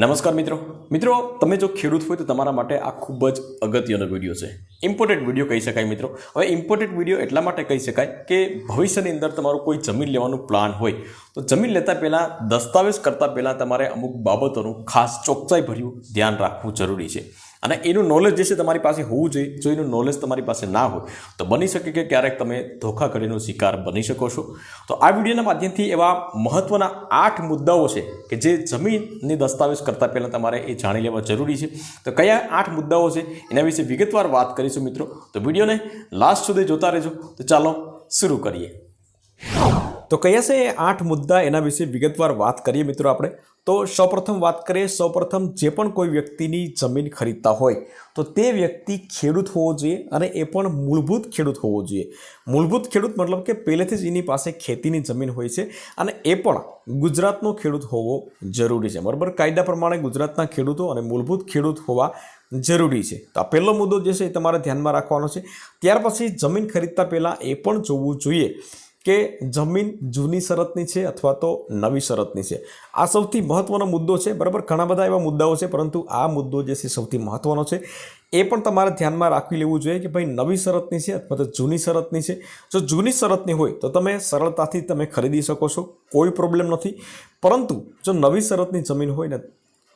નમસ્કાર મિત્રો. મિત્રો, તમે જો ખેડૂત હોય તો તમારા માટે આ ખૂબ જ અગત્યનો વીડિયો છે. ઇમ્પોર્ટન્ટ વીડિયો કહી શકાય મિત્રો. હવે ઇમ્પોર્ટન્ટ વીડિયો એટલા માટે કહી શકાય કે ભવિષ્યની અંદર તમારું કોઈ જમીન લેવાનું પ્લાન હોય, તો જમીન લેતા પહેલાં, દસ્તાવેજ કરતાં પહેલાં તમારે અમુક બાબતોનું ખાસ ચોકસાઈભર્યું ધ્યાન રાખવું જરૂરી છે. અને એનું નોલેજ જે છે તમારી પાસે હોવું જોઈએ. જો એનું નોલેજ તમારી પાસે ના હોય, તો બની શકે કે ક્યારેક તમે ધોખાધડીનો શિકાર બની શકો છો. તો આ વિડીયોના માધ્યમથી એવા મહત્ત્વના આઠ મુદ્દાઓ છે કે જે જમીનની દસ્તાવેજ કરતાં પહેલાં તમારે એ જાણી લેવા જરૂરી છે. તો કયા આઠ મુદ્દાઓ છે એના વિશે વિગતવાર વાત કરીશું મિત્રો. તો વિડીયોને લાસ્ટ સુધી જોતા રહેજો. તો ચાલો શરૂ કરીએ. તો કયા છે એ આઠ મુદ્દા એના વિશે વિગતવાર વાત કરીએ મિત્રો આપણે? તો સૌપ્રથમ વાત કરીએ, સૌપ્રથમ જે પણ કોઈ વ્યક્તિની જમીન ખરીદતા હોય, તો તે વ્યક્તિ ખેડૂત હોવો જોઈએ અને એ પણ મૂળભૂત ખેડૂત હોવો જોઈએ. મૂળભૂત ખેડૂત મતલબ કે પહેલેથી જ એની પાસે ખેતીની જમીન હોય છે અને એ પણ ગુજરાતનો ખેડૂત હોવો જરૂરી છે. બરાબર? કાયદા પ્રમાણે ગુજરાતના ખેડૂતો અને મૂળભૂત ખેડૂત હોવા જરૂરી છે. તો આ પહેલો મુદ્દો જે છે એ તમારે ધ્યાનમાં રાખવાનો છે. ત્યાર પછી જમીન ખરીદતા પહેલાં એ પણ જોવું જોઈએ કે જમીન જૂની શરતની છે અથવા તો નવી શરતની છે. આ સૌથી મહત્ત્વનો મુદ્દો છે, બરાબર? ઘણા બધા એવા મુદ્દાઓ છે, પરંતુ આ મુદ્દો જે છે સૌથી મહત્ત્વનો છે. એ પણ તમારે ધ્યાનમાં રાખી લેવું જોઈએ કે ભાઈ નવી શરતની છે અથવા તો જૂની શરતની છે. જો જૂની શરતની હોય તો તમે સરળતાથી તમે ખરીદી શકો છો, કોઈ પ્રોબ્લેમ નથી. પરંતુ જો નવી શરતની જમીન હોય ને,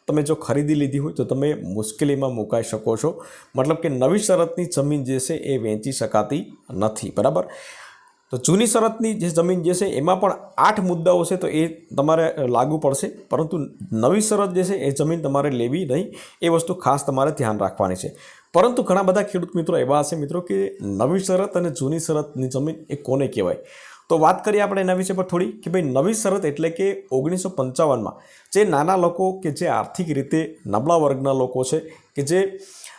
તમે જો ખરીદી લીધી હોય તો તમે મુશ્કેલીમાં મુકાઈ શકો છો. મતલબ કે નવી શરતની જમીન જે છે એ વેચી શકાતી નથી, બરાબર? તો જૂની શરતની જે જમીન જે છે, એમાં પણ આઠ મુદ્દાઓ છે, તો એ તમારે લાગુ પડશે. પરંતુ નવી શરત જે છે, એ જમીન તમારે લેવી નહીં. એ વસ્તુ ખાસ તમારે ધ્યાન રાખવાની છે. પરંતુ ઘણા બધા ખેડૂત મિત્રો એવા હશે મિત્રો કે નવી શરત અને જૂની શરતની જમીન એ કોને કહેવાય? તો વાત કરીએ આપણે એના વિશે પર થોડી, કે ભાઈ નવી શરત એટલે કે ઓગણીસો પંચાવનમાં જે નાના લોકો કે જે આર્થિક રીતે નબળા વર્ગના લોકો છે, કે જે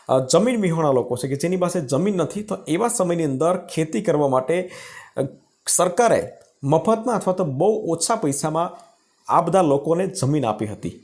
જમીન વિહોણા લોકો છે કે જેની પાસે જમીન નથી, તો એવા સમયની અંદર ખેતી કરવા માટે સરકારે મફતમાં અથવા તો બહુ ઓછા પૈસામાં આ બધા લોકોને જમીન આપી હતી.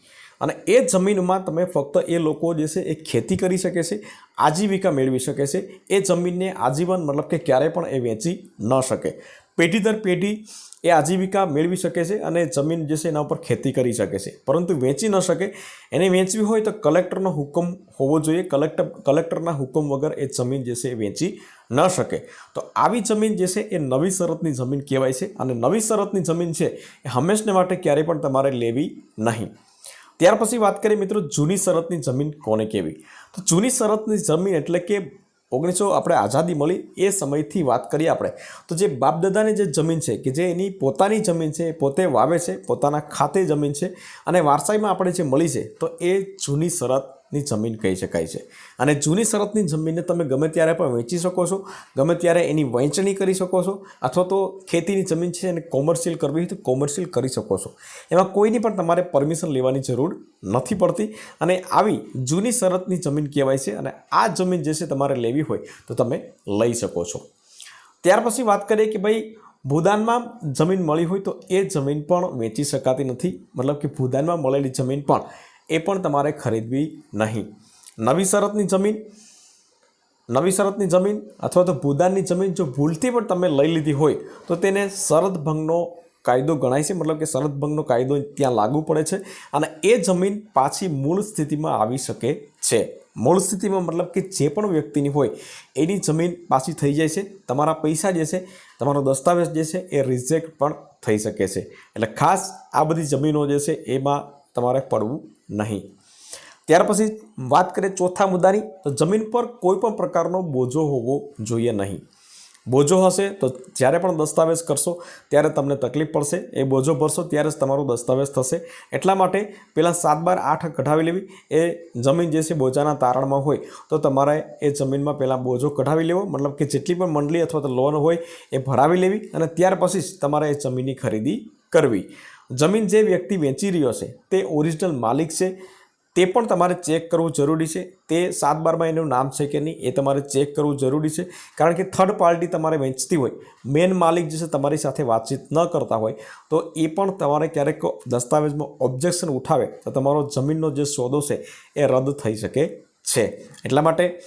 અને એ જમીનમાં તમે ફક્ત એ લોકો જે છે એ ખેતી કરી શકે છે, આજીવિકા મેળવી શકે છે, એ જમીનને આજીવન મતલબ કે ક્યારેય પણ એ વેચી ન શકે. પેઢી દર પેઢી એ આજીવિકા મેળવી શકે છે અને જમીન જે છે એના ઉપર ખેતી કરી શકે છે. પરંતુ વેચી ન શકે. એને વેચવી હોય તો કલેક્ટરનો હુકમ હોવો જોઈએ. કલેક્ટર, કલેક્ટરના હુકમ વગર એ જમીન જે છે એ વેચી ન શકે. તો આવી જમીન જે છે એ નવી શરતની જમીન કહેવાય છે અને નવી શરતની જમીન છે એ હંમેશને માટે ક્યારેય પણ તમારે લેવી નહીં. ત્યાર પછી વાત કરીએ મિત્રો જૂની શરતની જમીન કોને કહેવી? તો જૂની શરતની જમીન એટલે કે ઓગણીસો આપણે આઝાદી મળી એ સમયથી વાત કરીએ આપણે. તો જે બાપદાદાની જે જમીન છે કે જે એની પોતાની જમીન છે, પોતે વાવે છે, પોતાના ખાતે જમીન છે અને વારસાઈમાં આપણે જે મળી છે, તો એ જૂની શરતની જમીન કહી શકાય છે. અને જૂની શરતની જમીનને તમે ગમે ત્યારે પણ વેચી શકો છો, ગમે ત્યારે એની વહેંચણી કરી શકો છો, અથવા તો ખેતીની જમીન છે એને કોમર્શિયલ કરવી હોય તો કોમર્શિયલ કરી શકો છો. એમાં કોઈની પણ તમારે પરમિશન લેવાની જરૂર નથી પડતી. અને આવી જૂની શરતની જમીન કહેવાય છે અને આ જમીન જે છે તમારે લેવી હોય તો તમે લઈ શકો છો. ત્યાર પછી વાત કરીએ કે ભાઈ, ભૂદાનમાં જમીન મળી હોય તો એ જમીન પણ વેચી શકાતી નથી. મતલબ કે ભૂદાનમાં મળેલી જમીન પણ એ પણ તમારે ખરીદવી નહીં. નવી શરતની જમીન, નવી શરતની જમીન અથવા તો ભૂદાનની જમીન જો ભૂલથી પણ તમે લઈ લીધી હોય, તો તેને શરત ભંગનો કાયદો ગણાય છે. મતલબ કે શરત ભંગનો કાયદો ત્યાં લાગુ પડે છે અને એ જમીન પાછી મૂળ સ્થિતિમાં આવી શકે છે. મૂળ સ્થિતિમાં મતલબ કે જે પણ વ્યક્તિની હોય, એની જમીન પાછી થઈ જાય છે. તમારા પૈસા જે છે, તમારો દસ્તાવેજ જે છે, એ રિજેક્ટ પણ થઈ શકે છે. એટલે ખાસ આ બધી જમીનો જે છે, એમાં તમારે પડવું નહીં. ત્યાર પછી વાત કરીએ ચોથા મુદ્દાની, તો જમીન પર કોઈ પણ પ્રકારનો બોજો હોવો જોઈએ નહીં. બોજો હશે તો જ્યારે પણ દસ્તાવેજ કરશો, ત્યારે તમને તકલીફ પડશે. એ બોજો ભરશો ત્યારે જ તમારો દસ્તાવેજ થશે. એટલા માટે પહેલાં સાત બાર આઠ કઢાવી લેવી. એ જમીન જે છે બોજાના તારણમાં હોય, તો તમારે એ જમીનમાં પહેલાં બોજો કઢાવી લેવો. મતલબ કે જેટલી પણ મંડળી અથવા તો લોન હોય, એ ભરાવી લેવી અને ત્યાર પછી જ તમારે એ જમીનની ખરીદી કરવી. જમીન જે વ્યક્તિ વેચી રહ્યો છે, તે ઓરિજિનલ માલિક છે, તે પણ તમારે ચેક કરવું જરૂરી છે. તે સાત બારમાં એનું નામ છે કે નહીં, એ તમારે ચેક કરવું જરૂરી છે. કારણ કે થર્ડ પાર્ટી તમારે વેચતી હોય મેન માલિક જે છે તમારી સાથે વાતચીત ન કરતા હોય, તો એ પણ તમારે ક્યારેક દસ્તાવેજમાં ઓબ્જેક્શન ઉઠાવે, તો તમારો જમીનનો જે સોદો છે, એ રદ થઈ શકે છે. એટલા માટે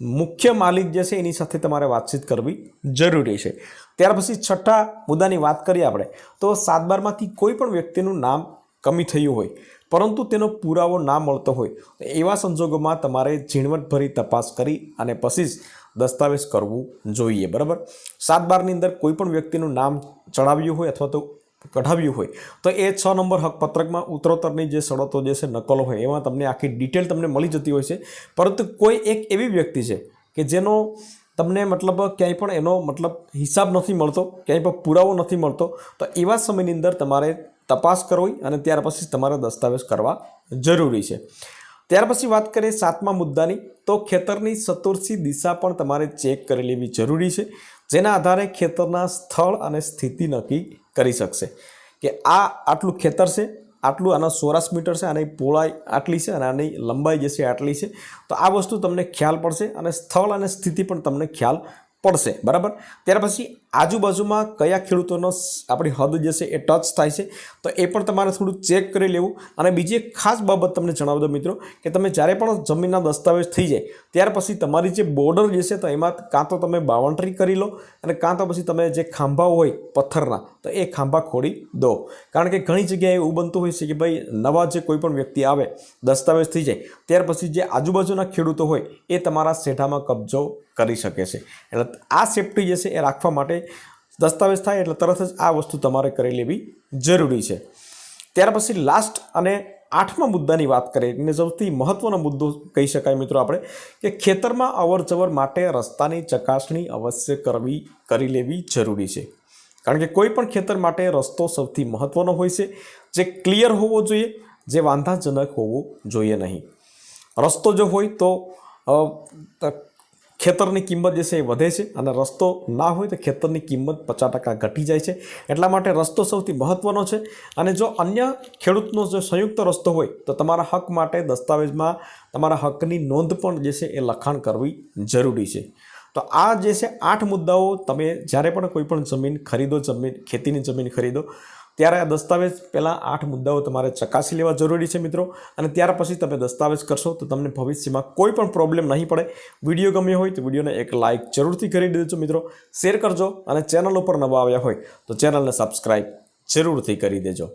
મુખ્ય માલિક જે છે, એની સાથે તમારે વાતચીત કરવી જરૂરી છે. ત્યાર પછી છઠ્ઠા મુદ્દાની વાત કરીએ આપણે, તો સાત બારમાંથી કોઈ પણ વ્યક્તિનું નામ કમી થયું હોય, પરંતુ તેનો પુરાવો ના મળતો હોય એવા સંજોગોમાં તમારે ઝીણવટભરી તપાસ કરી અને પછી જ દસ્તાવેજ કરવું જોઈએ, બરાબર? સાત બારની અંદર કોઈ પણ વ્યક્તિનું નામ ચડાવ્યું હોય અથવા તો કઢાવ્યું હોય, તો એ છ નંબર હકપત્રકમાં ઉત્તરોત્તરની જે શરતો જે છે, નકલો હોય, એમાં તમને આખી ડિટેલ તમને મળી જતી હોય છે, પરંતુ કોઈ એક એવી વ્યક્તિ છે કે જેનો તમને મતલબ ક્યાંય પણ એનો મતલબ હિસાબ નથી મળતો, ક્યાંય પણ પુરાવો નથી મળતો, તો એવા સમયની અંદર તમારે તપાસ કરવી અને ત્યાર પછી તમારે દસ્તાવેજ કરવા જરૂરી છે. ત્યાર પછી વાત કરીએ સાતમા મુદ્દાની, તો ખેતરની ચતુર્થી દિશા પણ તમારે ચેક કરી લેવી જરૂરી છે, જેના આધારે ખેતરના સ્થળ અને સ્થિતિ નક્કી કરી શકશે. કે આ આટલું ખેતર છે આટલું આના સોરાસ મીટર છે, આની પહોળાઈ આટલી છે અને આની લંબાઈ જે છે આટલી છે. તો આ વસ્તુ તમને ખ્યાલ પડશે અને સ્થળ અને સ્થિતિ પણ તમને ખ્યાલ પડશે, બરાબર? ત્યાર પછી આજુબાજુમાં કયા ખેડૂતોનો આપણી હદ જે છે એ ટચ થાય છે, તો એ પણ તમારે થોડું ચેક કરી લેવું. અને બીજી એક ખાસ બાબત તમને જણાવી દો મિત્રો, કે તમે જ્યારે પણ જમીનના દસ્તાવેજ થઈ જાય, ત્યાર પછી તમારી જે બોર્ડર જે છે તો એમાં કાં તો તમે બાઉન્ડ્રી કરી લો અને કાં તો પછી તમે જે ખાંભા હોય પથ્થરના, તો એ ખાંભા ખોડી દો. કારણ કે ઘણી જગ્યાએ એવું બનતું હોય છે કે ભાઈ નવા જે કોઈ પણ વ્યક્તિ આવે, દસ્તાવેજ થઈ જાય, ત્યાર પછી જે આજુબાજુના ખેડૂતો હોય, એ તમારા શેઠામાં કબજો કરી શકે છે. એટલે આ સેફટી જે છે એ રાખવા માટે દસ્તાવેજ થાય એટલે તરત જ આ વસ્તુ તમારે કરી લેવી જરૂરી છે. ત્યાર પછી લાસ્ટ અને આઠમા મુદ્દાની વાત કરીએ અને સૌથી મહત્ત્વનો મુદ્દો કહી શકાય મિત્રો આપણે, કે ખેતરમાં અવર જવર માટે રસ્તાની ચકાસણી અવશ્ય કરવી, કરી લેવી જરૂરી છે. કારણ કે કોઈ પણ ખેતર માટે રસ્તો સૌથી મહત્ત્વનો હોય છે. જે ક્લિયર હોવો જોઈએ, જે વાંધાજનક હોવો જોઈએ નહીં. રસ્તો જો હોય ત- ખેતરની કિંમત જે છે એ વધે છે અને રસ્તો ના હોય તો ખેતરની કિંમત પચાસ ટકા ઘટી જાય છે. એટલા માટે રસ્તો સૌથી મહત્ત્વનો છે અને જો અન્ય ખેડૂતનો જો સંયુક્ત રસ્તો હોય તો તમારા હક માટે દસ્તાવેજમાં તમારા હકની નોંધ પણ જે છે એ લખાણ કરવી જરૂરી છે. તો આ જે છે આઠ મુદ્દાઓ તમે જ્યારે પણ કોઈ પણ જમીન ખરીદો, જમીન ખેતીની જમીન ખરીદો ત્યારે આ દસ્તાવેજ પહેલાં આઠ મુદ્દાઓ તમારે ચકાસી લેવા જરૂરી છે મિત્રો. અને ત્યાર પછી તમે દસ્તાવેજ કરશો તો તમને ભવિષ્યમાં કોઈ પણ પ્રોબ્લેમ નહીં પડે. વીડિયો ગમ્યો હોય તો વિડીયોને એક લાઇક જરૂરથી કરી દેજો મિત્રો. શેર કરજો અને ચેનલ ઉપર નવા આવ્યા હોય તો ચેનલને સબસ્ક્રાઈબ જરૂરથી કરી દેજો.